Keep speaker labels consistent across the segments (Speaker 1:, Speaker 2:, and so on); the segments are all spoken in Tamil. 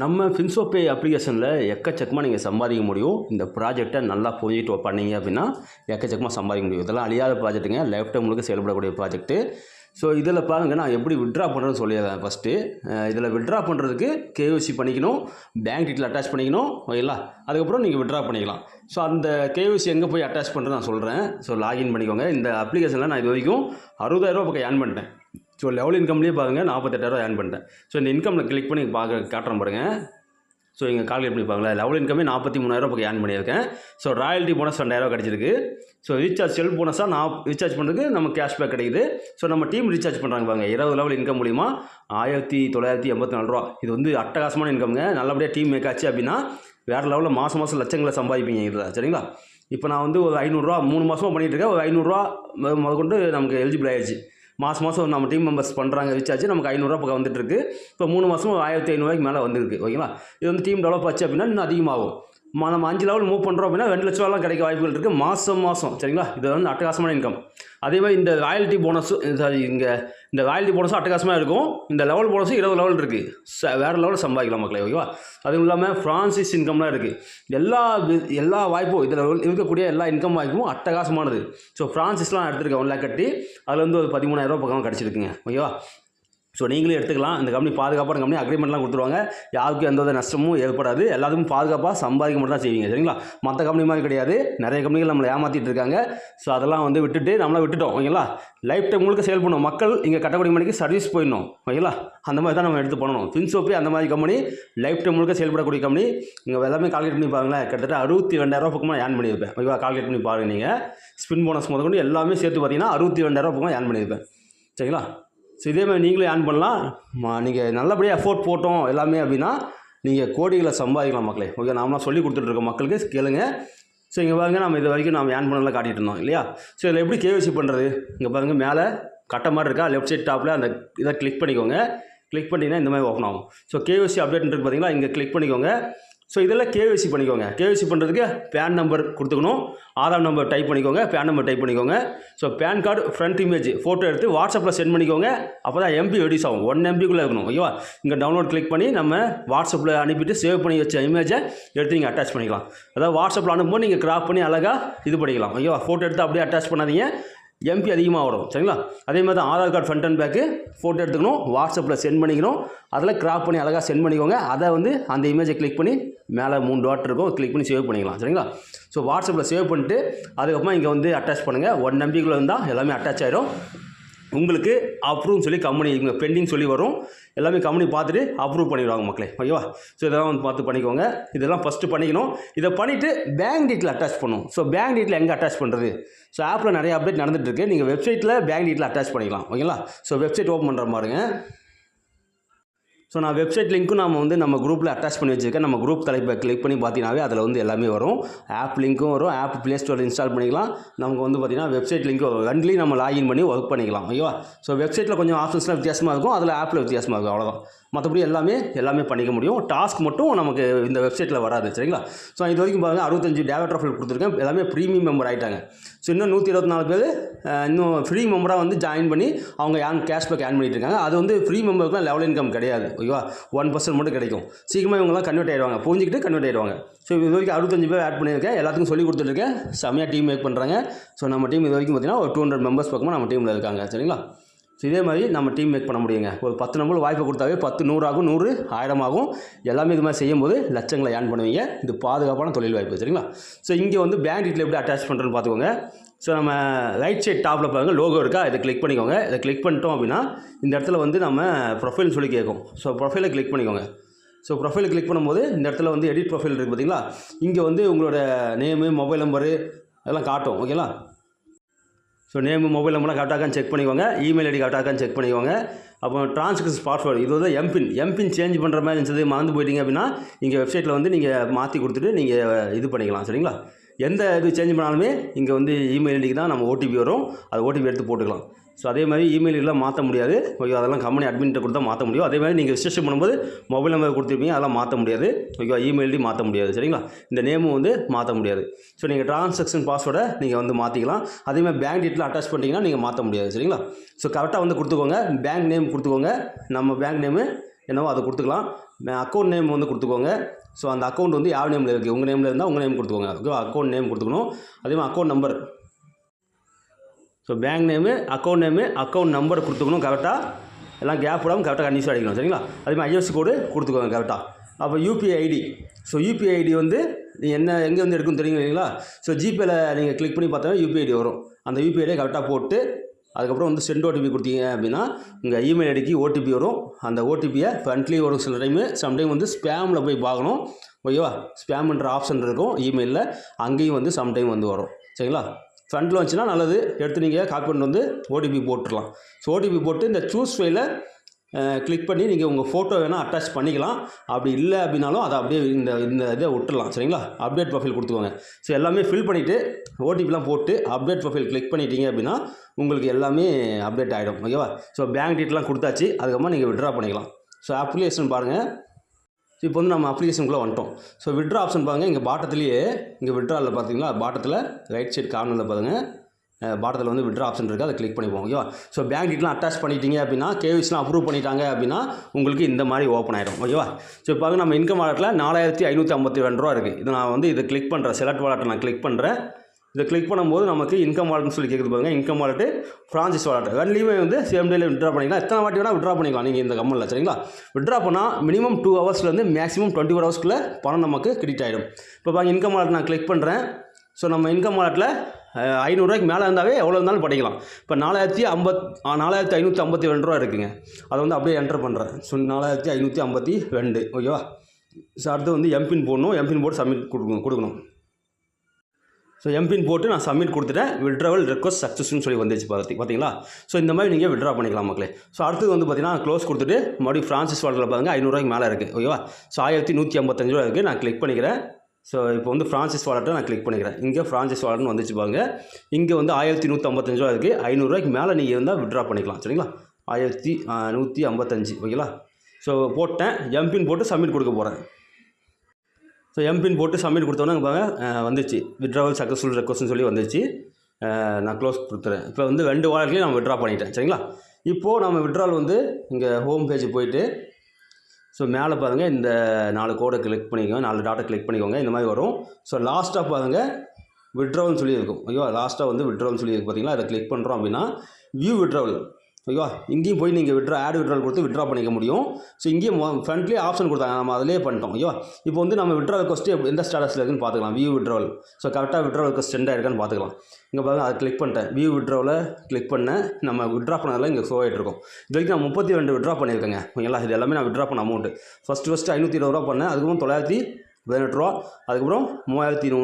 Speaker 1: நம்ம ஃபின்சோபே அப்ளிகேஷனில் எக்கச்சக்கமாக நீங்கள் சம்பாதிக்க முடியும். இந்த ப்ராஜெக்டை நல்லா புரிஞ்சுட்டு பண்ணீங்க அப்படின்னா எக்கச்சக்கமாக சம்பாதிக்க முடியும். இதெல்லாம் அழியாத ப்ராஜெக்ட்டுங்க லைஃப் டைம் முழுக்க செயல்படக்கூடிய ப்ராஜெக்ட்டு ஸோ இதில் பாருங்கள் நான் எப்படி விட்ரா பண்ணுறேன்னு சொல்லிடுறேன் ஃபஸ்ட்டு இதில் விட்ரா பண்ணுறதுக்கு கேஓசி பண்ணிக்கணும். பேங்க் டீட்டெயில் அட்டாச் பண்ணிக்கணும். ஓகேங்களா? அதுக்கப்புறம் நீங்கள் விட்ரா பண்ணிக்கலாம். ஸோ அந்த கேஓசி எங்கே போய் அட்டாச் பண்ணுறது நான் சொல்கிறேன் ஸோ லாகின் பண்ணிக்கோங்க. இந்த அப்ளிகேஷனில் நான் இது வரைக்கும் அறுபதாயிரரூபா பக்கம் ஏர்ன் பண்ணிட்டேன். ஸோ லெவல் இன்கம்லேயே பாருங்கள் நாற்பத்தெட்டாயிரம் ஏர்ன் பண்ணிட்டேன். ஸோ இந்த இன்கமில் கிளிக் பண்ணி பார்க்க காட்டுறேன் பாருங்கள் ஸோ இங்கே கால்குலேட் பண்ணி பாருங்களேன். லெவல் இன்கமே நாற்பத்தி மூணாயிரம் பக்கம் ஏர்ன் பண்ணியிருக்கேன். ஸோ ராயல்ட்டி போனஸ் ரெண்டாயிரம் கிடச்சிருக்கு. ஸோ ரீசார்ஜ் செல் போனஸாக நான் ரீசார்ஜ் பண்ணுறதுக்கு நம்ம கேஷ்பேக் கிடைக்குது. ஸோ நம்ம டீம் ரீசார்ஜ் பண்ணுறாங்க பாருங்க. இருபது லெவல் இன்கம் மூலிமா ஆயிரத்தி தொள்ளாயிரத்தி எண்பத்தி நாலு ரூபா. இது வந்து அட்டகாசமான இன்கம்ங்க நல்லபடியாக டீம் மேக் ஆச்சு அப்படின்னா வேறு லெவலில் மாதம் மாதம் லட்சங்களை சம்பாதிப்பீங்க இதில். சரிங்களா? இப்போ நான் வந்து ஒரு ஐநூறுரூவா மூணு மாதமாக பண்ணிகிட்டு இருக்கேன். ஒரு ஐநூறுரூவா முதற்கொண்டு நமக்கு எலிஜிபிள் ஆயிடுச்சு மாதம் மாதம் நம்ம டீம் மெம்பர்ஸ் பண்ணுறாங்க ரீசார்ஜ் நமக்கு ஐநூறுரூவா பக்கம் வந்துட்டுருக்கு இப்போ மூணு மாதம் ஆயிரத்தி ஐநூறுவாய்க்கு மேலே வந்திருக்கு ஓகேங்களா இது வந்து டீம் டெவலப் ஆச்சு அப்படின்னா இன்னும் அதிகமாகும். நம்ம அஞ்சு லெவல் மூவ் பண்ணுறோம் அப்படின்னா ரெண்டு லட்ச ரூபாலாம் கிடைக்க வாய்ப்புகள் இருக்குது மாதம் மாதம் சரிங்களா? இது வந்து அட்டகாசமான இன்கம் அதே மாதிரி இந்த ராயல்ட்டி போனஸும் சாரி இங்கே இந்த ராயல்ட்டி போனஸும் அட்டகாசமாக இருக்கும். இந்த லெவல் போனஸும் இருபது லெவல் இருக்குது ச வேறு லெவலில் சம்பாதிக்கலாம் மக்களே ஓகேவா அதுவும் இல்லாமல் ஃப்ரான்சிஸ் இன்கம்லாம் இருக்குது எல்லா எல்லா வாய்ப்பும் இதில் இருக்கக்கூடிய எல்லா இன்கம் வாய்ப்பும் அட்டகாசமானது. ஸோ ஃப்ரான்சிஸ்லாம் எடுத்திருக்கேன் ஒன் லேக் கட்டி. அதில் வந்து ஒரு பதிமூணாயிரரூபா பக்கம் கிடச்சிருக்குங்க ஓகேவா ஸோ நீங்களே எடுத்துக்கலாம். இந்த கம்பெனி பாதுகாப்பான கம்பெனி அக்ரிமெண்ட்லாம் கொடுத்துருவாங்க. யாருக்கும் எந்த வித நஷ்டமும் ஏற்படாது. எல்லாத்துக்கும் பாதுகாப்பாக சம்பாதிக்க மட்டும் தான் செய்வீங்க. சரிங்களா? மற்ற கம்பெனி மாதிரி கிடையாது. நிறைய கம்பெனிகள் நம்மளை ஏமாற்றிட்டு இருக்காங்க. ஸோ அதெல்லாம் வந்து விட்டுட்டு நம்மளாம் விட்டுட்டோம். ஓகேங்களா? லைஃப் டைம் முழுக்க சேல் பண்ணணும் மக்கள் இங்கே கட்டக்கூடிய மணிக்கு சர்வீஸ் போயிடணும். ஓகேங்களா? அந்த மாதிரி தான் நம்ம எடுத்து பண்ணணும். ஃபின்சோப்பி அந்த மாதிரி கம்பெனி லைஃப் டைம் முழுக்க செயல்படக்கூடிய கம்பெனி இங்கே எல்லாமே கால்குலேட் பண்ணி பாருங்களேன். கிட்டத்தட்ட அறுபத்தி ரெண்டாயிரம் பக்கமாக ஏன் பண்ணியிருப்பேன். ஓகேவா? கால்குலேட் பண்ணி பாருங்க நீங்கள் ஸ்பின் போனஸ் முதற்கொண்டு எல்லாமே சேர்த்து பார்த்தீங்கன்னா அறுபத்தி ரெண்டாயிரம் பக்கமாக ஏன் பண்ணியிருப்பேன். சரிங்களா? ஸோ இதே மாதிரி நீங்களும் ஏர்ன் பண்ணலாம். நீங்கள் நல்லபடியாக எஃபோர்ட் போட்டோம் எல்லாமே அப்படின்னா நீங்கள் கோடிகளை சம்பாதிக்கலாம் மக்களே. ஓகே நாமலாம் சொல்லி கொடுத்துட்ருக்கோம் மக்களுக்கு. கேளுங்க. ஸோ இங்கே பாருங்கள் நம்ம இது வரைக்கும் நம்ம ஏர்ன் பண்ணலாம் காட்டிகிட்டு இருந்தோம் இல்லையா? ஸோ இதில் எப்படி கேவிசி பண்ணுறது இங்கே பாருங்கள் மேலே கட்ட மாதிரி இருக்கா? லெஃப்ட் சைட் டாப்பில் அந்த இதை கிளிக் பண்ணிக்கோங்க. கிளிக் பண்ணிங்கன்னா இந்த மாதிரி ஓப்பன் ஆகும். ஸோ கேவிசி அப்டேட்னு இருக்கு பார்த்தீங்களா இங்கே கிளிக் பண்ணிக்கோங்க. ஸோ இதெல்லாம் கேவிசி பண்ணிக்கோங்க. கேவிசி பண்ணுறதுக்கு பேன் நம்பர் கொடுத்துக்கணும். ஆதார் நம்பர் டைப் பண்ணிக்கோங்க. பேன் நம்பர் டைப் பண்ணிக்கோங்க. So PAN card front image photo எடுத்து வாட்ஸ்அப்பில் சென்ட் பண்ணிக்கோங்க. அப்போ தான் எம்பி ரெடியூஸ் ஆகும் ஒன் எம்பிக்குள்ளே இருக்கணும். ஓகேவா இங்கே டவுன்லோட் கிளிக் பண்ணி நம்ம வாட்ஸ்அப்பில் அனுப்பிட்டு சேவ் பண்ணி வச்ச இமேஜை எடுத்து நீங்கள் அட்டாச் பண்ணிக்கலாம். அதாவது வாட்ஸ்அப்பில் அனுப்பும்போது நீங்கள் கிராப் பண்ணி அழகாக இது பண்ணிக்கலாம். ஓகேவா ஃபோட்டோ எடுத்து அப்படியே அட்டாச் பண்ணாதீங்க. எம்பி அதிகமாக வரும் சரிங்களா? அதே மாதிரி தான் Aadhaar card front and back photo எடுத்துக்கணும் வாட்ஸ்அப்பில் சென்ட் பண்ணிக்கணும். அதில் கிராப் பண்ணி அழகாக சென்ட் பண்ணிக்கோங்க. அதை வந்து அந்த இமேஜை கிளிக் பண்ணி மேலே மூணு டாட் இருக்கும் கிளிக் பண்ணி சேவ் பண்ணிக்கலாம் சரிங்களா? ஸோ வாட்ஸ்அப்பில் சேவ் பண்ணிட்டு அதுக்கப்புறமா இங்கே வந்து அட்டாச் பண்ணுங்கள் ஒன் நம்பிக்குள்ளே இருந்தால் எல்லாமே அட்டாச் ஆகிடும் உங்களுக்கு அப்ரூவ்னு சொல்லி கம்பெனி இங்கே பெண்டிங் சொல்லி வரும். எல்லாமே கம்பெனி பார்த்துட்டு அப்ரூவ் பண்ணிடுவாங்க மக்களே. ஓகேவா ஸோ இதெல்லாம் வந்து பார்த்து பண்ணிக்கோங்க. இதெல்லாம் ஃபஸ்ட்டு பண்ணிக்கணும். இதை பண்ணிவிட்டு பேங்க் டீட்டில் அட்டாச் பண்ணணும். ஸோ பேங்க் டீட்டில் எங்கே அட்டாச் பண்ணுறது ஸோ ஆப்பில் நிறைய அப்டேட் நடந்துட்டு இருக்கு. நீங்கள் வெப்சைட்டில் பேங்க் டீட்டில் அட்டாச் பண்ணிக்கலாம். ஓகேங்களா ஸோ வெப்சைட் ஓப்பன் பண்ணுற மாதிரிங்க ஸோ நான் வெப்சைட் லிங்க்கும் நம்ம வந்து நம்ம குரூப்பில் அட்டாச் பண்ணி வச்சிருக்கேன். நம்ம குரூப் தலைப்பை கிளிக் பண்ணி பார்த்தீங்கன்னாவே அதில் வந்து எல்லாமே வரும். ஆப் லிங்க்கும் வரும். ஆப் ப்ளே ஸ்டோரில் இன்ஸ்டால் பண்ணிக்கலாம். நமக்கு வந்து பார்த்திங்கன்னா வெப்சைட் லிங்க்கும் ரெண்டுலேயும் நம்ம லாகின் பண்ணி ஒர்க் பண்ணிக்கலாம். ஓகேவா ஸோ வெப்சைட்டில் கொஞ்சம் ஆப்ஷன்ஸ்லாம் வித்தியாசமாக இருக்கும். அதில் ஆப்பில் வித்தியாசமாக இருக்கும். அவ்வளோதான் மற்றபடி எல்லாமே எல்லாமே பண்ணிக்க முடியும். டாஸ்க் மட்டும் நமக்கு இந்த வெப்சைட்டில் வராது. சரிங்களா? ஸோ இது வரைக்கும் பாருங்கள் அறுபத்தஞ்சு டேவட் ஆஃபில் கொடுத்துருக்கேன். எல்லாமே ப்ரீமியம் மெம்பர் ஆகிட்டாங்க ஸோ இன்னும் நூற்றி இருபத்தி நாலு பேர் இன்னும் ஃப்ரீ மெம்பராக வந்து ஜாயின் பண்ணி அவங்க ஏன் கேஷ்பேக் ஏர்ன் பண்ணிட்டு இருக்காங்க. அது வந்து ஃப்ரீ மெம்பருக்குலாம் லெவல் இன்கம் கிடையாது. ஓகேவா? ஒன் பர்சன்ட் மட்டும் கிடைக்கும். சீக்கிரமாக இவங்கலாம் கன்வெர்ட் ஆகிடுவாங்க புரிஞ்சுக்கிட்டு கன்வெர்ட் ஆகிடுவாங்க ஸோ இது வரைக்கும் அறுபத்தஞ்சு பேர் ஆட் பண்ணியிருக்கேன். எல்லாத்துக்கும் சொல்லி கொடுத்துருக்கேன் செம்மையாக டீம் மேக் பண்ணுறாங்க ஸோ நம்ம டீம் இது வரைக்கும் பார்த்தீங்கன்னா ஒரு டூ ஹண்ட்ரட் மெம்பர்ஸ் பக்கமாக நம்ம டீமில் இருக்காங்க. சரிங்களா? ஸோ இதே மாதிரி நம்ம டீம் மேக் பண்ண முடியுங்க. ஒரு பத்து நம்பர் வாய்ப்பு கொடுத்தாவே பத்து நூறாகும் நூறு ஆயிரம் ஆகும். எல்லாமே இது மாதிரி செய்யும்போது லட்சங்களை ஏர்ன் பண்ணுவீங்க. இது பாதுகாப்பான தொழில் வாய்ப்பு. சரிங்களா? ஸோ இங்கே வந்து பேங்க் டீட்டில் எப்படி அட்டாச் பண்ணுறேன்னு பார்த்துக்கோங்க. ஸோ நம்ம ரைட் சைட் டாப்பில் பாருங்கள் லோகோ இருக்கா? இதை கிளிக் பண்ணிக்கோங்க. இதை கிளிக் பண்ணிட்டோம் அப்படின்னா இந்த இடத்துல வந்து நம்ம ப்ரொஃபைல்னு சொல்லி கேட்கும். ஸோ ப்ரொஃபைலை கிளிக் பண்ணிக்கோங்க. ஸோ ப்ரொஃபைலை கிளிக் பண்ணும்போது இந்த இடத்துல வந்து எடிட் ப்ரொஃபைல் இருக்குது பார்த்தீங்களா இங்கே வந்து உங்களோட நேமு மொபைல் நம்பரு அதெல்லாம் காட்டும். ஓகேங்களா ஸோ நேமு மொபைல் நம்பர்லாம் கரெக்டாக செக் பண்ணிக்கோங்க. இமெயில் ஐடி கரெக்டாக செக் பண்ணிக்கோங்க. அப்புறம் டிரான்ஸ்கிரிப்ஷன் பாஸ்வேர்டு இது வந்து எம்பின் எம்பின் சேஞ்ச் பண்ணுற மாதிரி இருந்துச்சு. மறந்து போயிட்டீங்க அப்படின்னா இங்கே வெப்சைட்டில் வந்து நீங்கள் மாற்றி கொடுத்துட்டு நீங்கள் இது பண்ணிக்கலாம். சரிங்களா? எந்த இது சேஞ்ச் பண்ணாலுமே இங்கே வந்து இமெயில் ஐடிக்கு தான் நம்ம ஓடிபி வரும். அது ஓடிபி எடுத்து போட்டுக்கலாம். ஸோ அதே மாதிரி இமெயில் எல்லாம் மாற்ற முடியாது. ஓகே அதெல்லாம் கம்பெனி அட்மின்ட்ட கொடுத்தா மாற்ற முடியும். அதே மாதிரி நீங்கள் ரிஜிஸ்ட்ரேஷன் பண்ணும்போது மொபைல் நம்பர் கொடுத்துருப்பீங்க அதெல்லாம் மாற்ற முடியாது. ஓகேவா இமெயில் ஐடி மாற்ற முடியாது. சரிங்களா? இந்த நேமும் வந்து மாற்ற முடியாது. ஸோ நீங்கள் ட்ரான்சாக்ஷன் பாஸ்வேர்டை நீங்கள் வந்து மாற்றிக்கலாம் அதே மாதிரி பேங்க் டீட்டில் அட்டாச் பண்ணிட்டீங்கன்னா நீங்கள் மாற்ற முடியாது. சரிங்களா? ஸோ கரெக்டாக வந்து கொடுத்துக்கோங்க. பேங்க் நேம் கொடுத்துக்கோங்க. நம்ம பேங்க் நேமு என்னவோ அதை கொடுத்துக்கலாம். அக்கௌண்ட் நேம் வந்து கொடுத்துக்கோங்க. ஸோ அந்த அக்கௌண்ட் வந்து யார் நேமில் இருக்குது உங்கள் நேமில் இருந்தால் உங்கள் நேம் கொடுத்துக்கோங்க. ஓகே அக்கௌண்ட் நேம் கொடுத்துக்கணும். அதே மாதிரி account number so bank name account name account number கொடுத்துக்கணும் கரெக்டாக எல்லாம் கேப் விடாமல் கரெக்டாக கண்டிஷன் அடிக்கணும். சரிங்களா? அதேமாதிரி ஐஎஃப்சி கோடு கொடுத்துக்கோங்க கரெக்டாக அப்போ UPI ID so UPI ID வந்து நீ என்ன எங்கே வந்து எடுக்கும் தெரியும் இல்லைங்களா ஸோ ஜிபேயில் நீங்கள் கிளிக் பண்ணி பார்த்தா யூபிஐ ஐடி வரும். அந்த யூபிஐடியை கரெக்டாக போட்டு அதுக்கப்புறம் வந்து சென்ட் ஓடிபி கொடுத்தீங்க அப்படின்னா உங்கள் இமெயில் ஐடிக்கு ஓடிபி வரும். அந்த ஓடிபியை ஃப்ரண்ட்லி வரும் சில டைமு சம்டைம் வந்து ஸ்பேமில் போய் பார்க்கணும். ஓகேவா? ஸ்பேம்ன்ற ஆப்ஷன் இருக்கும் இமெயிலில் அங்கேயும் வந்து சம்டைம் வந்து வரும். சரிங்களா? ஃப்ரண்ட்டில் வந்துச்சுன்னா நல்லது. எடுத்து நீங்கள் காப்பி பண்ணிட்டு வந்து ஓடிபி போட்டுடலாம். ஸோ ஓடிபி போட்டு இந்த சூஸ் ஃபைலை கிளிக் பண்ணி நீங்கள் உங்கள் ஃபோட்டோ வேணால் அட்டாச் பண்ணிக்கலாம். அப்படி இல்லை அப்படின்னாலும் அதை அப்படியே இந்த இந்த இதை விட்டுடலாம் சரிங்களா? அப்டேட் ப்ரொஃபைல் கொடுத்துக்கோங்க. ஸோ எல்லாமே ஃபில் பண்ணிவிட்டு ஓடிபிலாம் போட்டு அப்டேட் ப்ரொஃபைல் கிளிக் பண்ணிட்டீங்க அப்படின்னா உங்களுக்கு எல்லாமே அப்டேட் ஆகிடும் ஓகேவா ஸோ பேங்க் டீட்டெயிலாம் கொடுத்தாச்சு அதுக்கப்புறமா நீங்கள் விட்ரா பண்ணிக்கலாம். ஸோ அப்ளிகேஷன் பாருங்கள் ஸோ இப்போ வந்து நம்ம அப்ளிகேஷனுக்குள்ளே வந்துட்டோம். ஸோ விட்ரா ஆப்ஷன் பாருங்கள் இங்கே பாட்டத்துலேயே இங்கே விட்ராவில் பார்த்தீங்களா பாட்டத்தில் ரைட் சைடு கார்னரில் பாருங்கள் பாட்டத்தில் வந்து விட்ரா ஆப்ஷன் இருக்குது அதை கிளிக் பண்ணிப்போம் ஓகேவா ஸோ பேங்க் டீட்டெலாம் அட்டாச் பண்ணிட்டீங்க அப்படின்னா கேவிஸ்லாம் அப்ரூவ் பண்ணிட்டாங்க அப்படின்னா உங்களுக்கு இந்த மாதிரி ஓப்பன் ஆயிடும் ஓகேவா ஸோ இப்போ பாருங்க நம்ம இன்கம் வாலெட்டில் நாலாயிரத்தி ஐநூற்றி ஐம்பத்தி ரெண்டு ரூபா இருக்குது இது நான் வந்து இதை கிளிக் பண்ணுறேன் செலக்ட் வாலெட்டை நான் கிளிக் பண்ணுறேன் இதை கிளிக் பண்ணும்போது நமக்கு இன்கம் வாலெட்னு சொல்லி கேட்குது பாருங்க இன்கம் வாலெட்டு ஃப்ரான்சிஸ் வாலெட் ரெண்டுலேயுமே வந்து சேம் டேல விட்ரா பண்ணிக்கலாம். எத்தனை வாட்டி வேணால் விட்ரா பண்ணிக்கலாம் நீங்கள் இந்த கம்மலில் சரிங்களா? விட்ரா பண்ணால் மினிமம் டூ ஹவர்ஸ்லேருந்து மேக்ஸிமம் டுவெண்ட்டி ஃபோர் ஹவர்ஸ்க்குள்ளே பணம் நமக்கு கிரெடிட் ஆகிடும் இப்போ பாருங்க இன்கம் வாலெட் நான் கிளிக் பண்ணுறேன் ஸோ நம்ம இன்கம் வாலெட்டில் ஐநூறுரூவாய்க்கு மேலே இருந்தாவே எவ்வளோ இருந்தாலும் படிக்கலாம். இப்போ நாலாயிரத்தி ஐம்பத் நாலாயிரத்தி ஐநூற்றி ஐம்பத்தி ரெண்டு ரூபா இருக்குங்க. அதை வந்து அப்படியே என்டர் பண்ணுறேன் ஸோ நாலாயிரத்தி ஐநூற்றி ஐம்பத்தி ரெண்டு ஓகேவா ஸோ அடுத்து வந்து எம்பின் போடணும். எம்பின் போட்டு சப்மிட் கொடுக்கணும் கொடுக்கணும். ஸோ எம்பின் போட்டு நான் சப்மிட் கொடுத்துட்டேன். விட்ராவல் ரெக்வஸ்ட் சக்ஸஸ்னு சொல்லி வந்துச்சு பார்த்தி பார்த்தீங்களா? ஸோ இந்த மாதிரி நீங்கள் விட்ரா பண்ணிக்கலாம் மக்களே. ஸோ அடுத்தது வந்து பார்த்தீங்கன்னா க்ளோஸ் கொடுத்துட்டு மறுபடியும் ஃப்ரான்சிஸ் வாட்டரில் பாருங்க ஐநூறுரூவாய்க்கு மேலே இருக்குது ஓகேவா ஸோ ஆயிரத்தி நூற்றி ஐம்பத்தஞ்சு ரூபா இருக்குது நான் கிளிக் பண்ணிக்கிறேன். ஸோ இப்போ வந்து ஃப்ரான்சிஸ் வாலெட்டை நான் கிளிக் பண்ணிக்கிறேன். இங்கே ஃப்ரான்சிஸ் வாலெட்னு வந்துச்சு பாருங்க. இங்கே வந்து ஆயிரத்தி நூற்றி ஐம்பத்தஞ்சு ரூபா இருக்குது ஐநூறுரூவாய்க்கு மேலே நீங்கள் இருந்தால் விட்ரா பண்ணிக்கலாம். சரிங்களா? ஆயிரத்தி நூற்றி ஐம்பத்தஞ்சு. ஓகேங்களா? ஸோ போட்டேன். எம்பின் போட்டு சப்மிட் கொடுக்க போகிறேன் ஸோ எம்பின் போட்டு சப்மிட் கொடுத்தோன்னே பாருங்க வந்துச்சு. விட்ராவல் சக்ஸஸ்ஃபுல் ரெக்வஸ்ட்னு சொல்லி வந்துச்சு. நான் க்ளோஸ் கொடுத்துறேன். இப்போ வந்து ரெண்டு வாலெட்லேயும் நான் விட்ரா பண்ணிட்டேன். சரிங்களா? இப்போது நம்ம விட்ரால் வந்து இங்கே ஹோம் பேஜ் போயிட்டு ஸோ மேலே பாருங்கள் இந்த நாலு கோடை கிளிக் பண்ணிக்கோங்க நாலு டாட்டை கிளிக் பண்ணிக்கோங்க இந்த மாதிரி வரும். ஸோ லாஸ்ட்டாக பாருங்கள் விட்ராவல்னு சொல்லியிருக்கும் ஐயோ ஓகேவா லாஸ்ட்டாக வந்து விட்ராவல்னு சொல்லியிருக்கு பார்த்தீங்களா அதை கிளிக் பண்ணுறோம் அப்படின்னா வியூ விட்ராவல் ஓகேவா இங்கேயும் போய் நீங்கள் விட்ரா ஆட் விட்ரால் கொடுத்து விட்ரா பண்ணிக்க முடியும். ஸோ இங்கேயும் ஃப்ரண்ட்லேயே ஆப்ஷன் கொடுத்தாங்க. நம்ம அதிலே பண்ணிட்டோம். ஓகேவா இப்போ வந்து நம்ம விட்ரால் கொஸ்ட் எந்த ஸ்டேட்டஸில் இருக்குன்னு பார்த்துக்கலாம். வியூ விட்ராவல் ஸோ கரெக்டாக விட்ராவல் கொஸ்ட் சென்ட் ஆயிருக்கான்னு பார்த்துக்கலாம். இங்கே பாருங்கள் அதை கிளிக் பண்ணிட்டேன். வியூ விட்ராவில் கிளிக் பண்ணேன். நம்ம விட்ரா பண்ணதெல்லாம் இங்கே ஷோ ஆகிட்டு இருக்கும். இது வரைக்கும் நான் முப்பத்தி ரெண்டு விட்ரா பண்ணியிருக்கேங்க. ஓகேங்களா? இது எல்லாமே நான் விட்ரா பண்ண அமௌண்ட்டு ஃபஸ்ட்டு ஃபஸ்ட்டு ஐநூற்றி இருபது ரூபா பண்ணேன். அதுக்கப்புறம் தொள்ளாயிரத்தி பதினெட்டு ரூபா. அதுக்கப்புறம் மூவாயிரத்தி நூ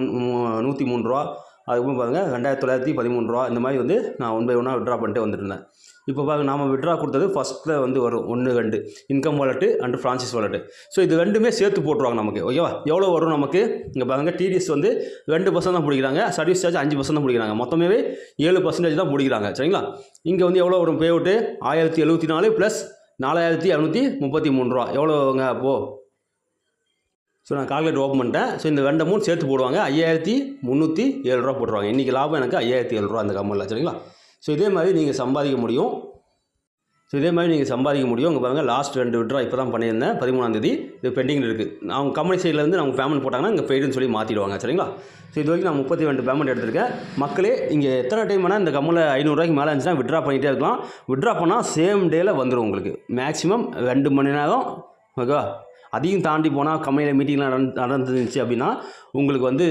Speaker 1: நூற்றி மூணு ரூபா. அதுக்கப்புறம் பாருங்கள் ரெண்டாயிரத்தி தொள்ளாயிரத்தி பதிமூணு ரூபா இந்த மாதிரி வந்து நான் ஒன் பை ஒன்னாக விட்ரா பண்ணிட்டு வந்துட்டு இருந்தேன் இப்போ பாருங்க நாம் விட்ரா கொடுத்தது ஃபஸ்ட்டில் வந்து வரும் ஒன்று ரெண்டு income wallet and franchise wallet so இது ரெண்டுமே சேர்த்து போட்டுருவாங்க நமக்கு ஓகேவா எவ்வளோ வரும் நமக்கு? இங்கே பாருங்க டிடிஎஸ் வந்து ரெண்டு பர்சன்ட் தான் பிடிக்கிறாங்க சர்வீஸ் சார்ஜ் அஞ்சு பர்சன்ட் தான் பிடிக்கிறாங்க. மொத்தமே ஏழு பர்சன்டேஜ் தான் பிடிக்கிறாங்க சரிங்களா? இங்கே வந்து எவ்வளோ வரும் பே அவுட்டு ஆயிரத்தி எழுபத்தி நாலு ப்ளஸ் நாலாயிரத்தி இரநூத்தி முப்பத்தி மூணு ரூபா எவ்வளோங்க அப்போது ஸோ நான் கால்குலேட் ஓப்பன் பண்ணிட்டேன். ஸோ இந்த ரெண்டு மூணு சேர்த்து போடுவாங்க. ஐயாயிரத்தி முந்நூற்றி ஏழு ரூபா போட்டுருவாங்க. இன்றைக்கி லாபம் எனக்கு ஐயாயிரத்தி ஏழு ரூபா அந்த கம்மலில் சரிங்களா? ஸோ இதே மாதிரி நீங்கள் சம்பாதிக்க முடியும். ஸோ இதே மாதிரி நீங்கள் சம்பாதிக்க முடியும். உங்கள் பாருங்கள் லாஸ்ட் ரெண்டு விட்ரா இப்போ தான் பண்ணியிருந்தேன் பதிமூணாந்தேதி இது பெண்டிங்கில் இருக்குது அவங்க கம்பெனி சைட்லேருந்து அவங்க பேமெண்ட் போட்டாங்கன்னா இங்கே பெய்டுன்னு சொல்லி மாற்றிடுவாங்க சரிங்களா? ஸோ இது வரைக்கும் நான் முப்பத்தி ரெண்டு பேமெண்ட் எடுத்திருக்கேன். மக்களே இங்கே எத்தனை டைம் வேணால் இந்த கம்மில் ஐநூறுரூவாய்க்கு மேலே இருந்துச்சுன்னா விட்ரா பண்ணிகிட்டே இருக்கலாம். விட்ரா பண்ணால் சேம் டேயில் வந்துடும் உங்களுக்கு. மேக்ஸிமம் ரெண்டு மணி நேரம் ஓகேவா அதையும் தாண்டி போனால் கம்பெனியில் மீட்டிங்லாம் நடந்து நடந்துருந்துச்சு அப்படின்னா உங்களுக்கு வந்து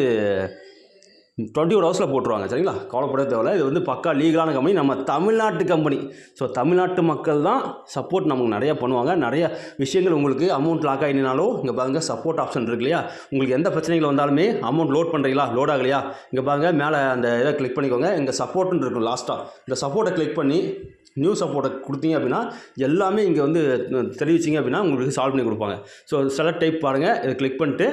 Speaker 1: டுவெண்ட்டி ஒரு ஹவர்ஸில் போட்டுருவாங்க சரிங்களா? கவலைப்பட தேவையில்ல. இது வந்து பக்கா லீகலான கம்பெனி நம்ம தமிழ்நாட்டு கம்பெனி ஸோ தமிழ்நாட்டு மக்கள் தான் சப்போர்ட் நமக்கு நிறையா பண்ணுவாங்க. நிறைய விஷயங்கள் உங்களுக்கு அமௌண்ட் லாக் ஆகினாலும் இங்கே பாருங்க சப்போர்ட் ஆப்ஷன் இருக்கு இல்லையா? உங்களுக்கு எந்த பிரச்சனைகள் வந்தாலுமே அமௌண்ட் லோட் பண்ணுறீங்களா லோட் ஆகலையா? இங்கே பாருங்க மேலே அந்த இதை கிளிக் பண்ணிக்கோங்க. இங்கே சப்போர்ட்னு இருக்கும் லாஸ்ட்டாக இந்த சப்போர்ட்டை கிளிக் பண்ணி நியூ சப்போர்ட்டை கொடுத்தீங்க அப்படின்னா எல்லாமே இங்கே வந்து தெரிவிச்சிங்க அப்படின்னா உங்களுக்கு சால்வ் பண்ணி கொடுப்பாங்க. ஸோ செலக்ட் டைப் பாருங்கள் இதை கிளிக் பண்ணிட்டு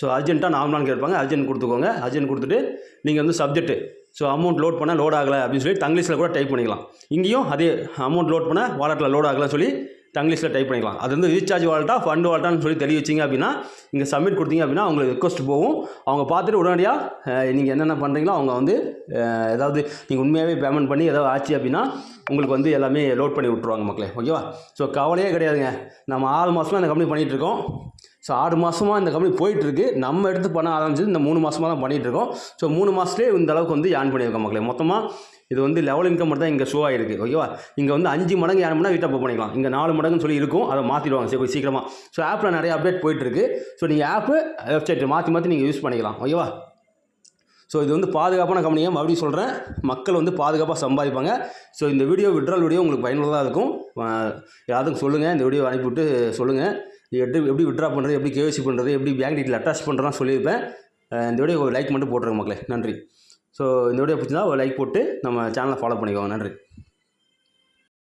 Speaker 1: ஸோ அர்ஜென்ட்டாக நார்மலான்னு கேட்பாங்க. அர்ஜென்ட் கொடுத்துக்கோங்க. அர்ஜென்ட் கொடுத்துட்டு நீங்கள் வந்து சப்ஜெக்ட்டு ஸோ அமௌண்ட் லோட் பண்ண லோட் ஆகலை அப்படின்னு சொல்லி தங்கிலீஷில் கூட டைப் பண்ணிக்கலாம். இங்கேயும் அதே அமௌண்ட் லோட் பண்ண வாலெட்டில் லோட் ஆகலைன்னு சொல்லி தங்கிலீஷில் டைப் பண்ணிக்கலாம். அது வந்து ரீசார்ஜ் வாலெட்டா ஃபண்ட் வாலெட்டான்னு சொல்லி தெரிய வச்சிங்க அப்படின்னா இங்கே சப்மிட் கொடுத்தீங்க அப்படின்னா அவங்களுக்கு ரெக்வஸ்ட் போகும். அவங்க பார்த்துட்டு உடனடியாக நீங்கள் என்னென்ன பண்ணுறீங்களோ அவங்க வந்து ஏதாவது நீங்கள் உண்மையாகவே பேமெண்ட் பண்ணி ஏதாவது ஆச்சு அப்படின்னா உங்களுக்கு வந்து எல்லாமே லோட் பண்ணி விட்ருவாங்க மக்களே. ஓகேவா ஸோ கவலையே கிடையாதுங்க. நம்ம ஆறு மாதமாக இந்த கம்பெனி பண்ணிகிட்டு இருக்கோம். ஸோ ஆறு மாதமாக இந்த கம்பெனி போயிட்டுருக்கு. நம்ம எடுத்து பண்ண ஆரம்பிச்சது இந்த மூணு மாதமாக தான் பண்ணிகிட்டு இருக்கோம் ஸோ மூணு மாதத்துலேயே இந்த அளவுக்கு வந்து ஏர்ன் பண்ணியிருக்கோம் மக்களே. மொத்தமாக இது வந்து லெவல் இன்கம் மட்டும் தான் இங்கே ஷோ ஆகிருக்கு ஓகேவா இங்கே வந்து அஞ்சு மடங்கு ஏன் பண்ணால் வீட்டை பண்ணிக்கலாம். இங்கே நாலு மடங்குன்னு சொல்லி இருக்கும். அதை மாற்றிடுவாங்க சரி சீக்கிரமாக ஸோ ஆப்பில் நிறைய அப்டேட் போயிட்டுருக்கு. ஸோ நீங்கள் ஆப்பு வெப்சைட் மாற்றி மாற்றி நீங்கள் யூஸ் பண்ணிக்கலாம். ஓகேவா ஸோ இது வந்து பாதுகாப்பான கம்பெனியாக மறுபடியும் சொல்கிறேன் மக்கள் வந்து பாதுகாப்பாக சம்பாதிப்பாங்க. ஸோ இந்த வீடியோ விட்ரால் வீடியோ உங்களுக்கு பயனுள்ளதாக இருக்கும். யாருக்கும் யாராவது சொல்லுங்கள் இந்த வீடியோ அனுப்பிவிட்டு சொல்லுங்கள் எப்படி எப்படி விட்ரா பண்ணுறது எப்படி கேவிசி பண்ணுறது எப்படி பேங்க் டீட்டெயில் அட்டாச் பண்ணுறதுலாம் சொல்லியிருப்பேன். இந்த வீடியோ ஒரு லைக் மட்டும் போட்டுருங்க மக்களே. நன்றி. ஸோ இந்த வீடியோ பிடிச்சிருந்தா ஒரு லைக் போட்டு நம்ம சேனலை ஃபாலோ பண்ணிக்கோங்க. நன்றி.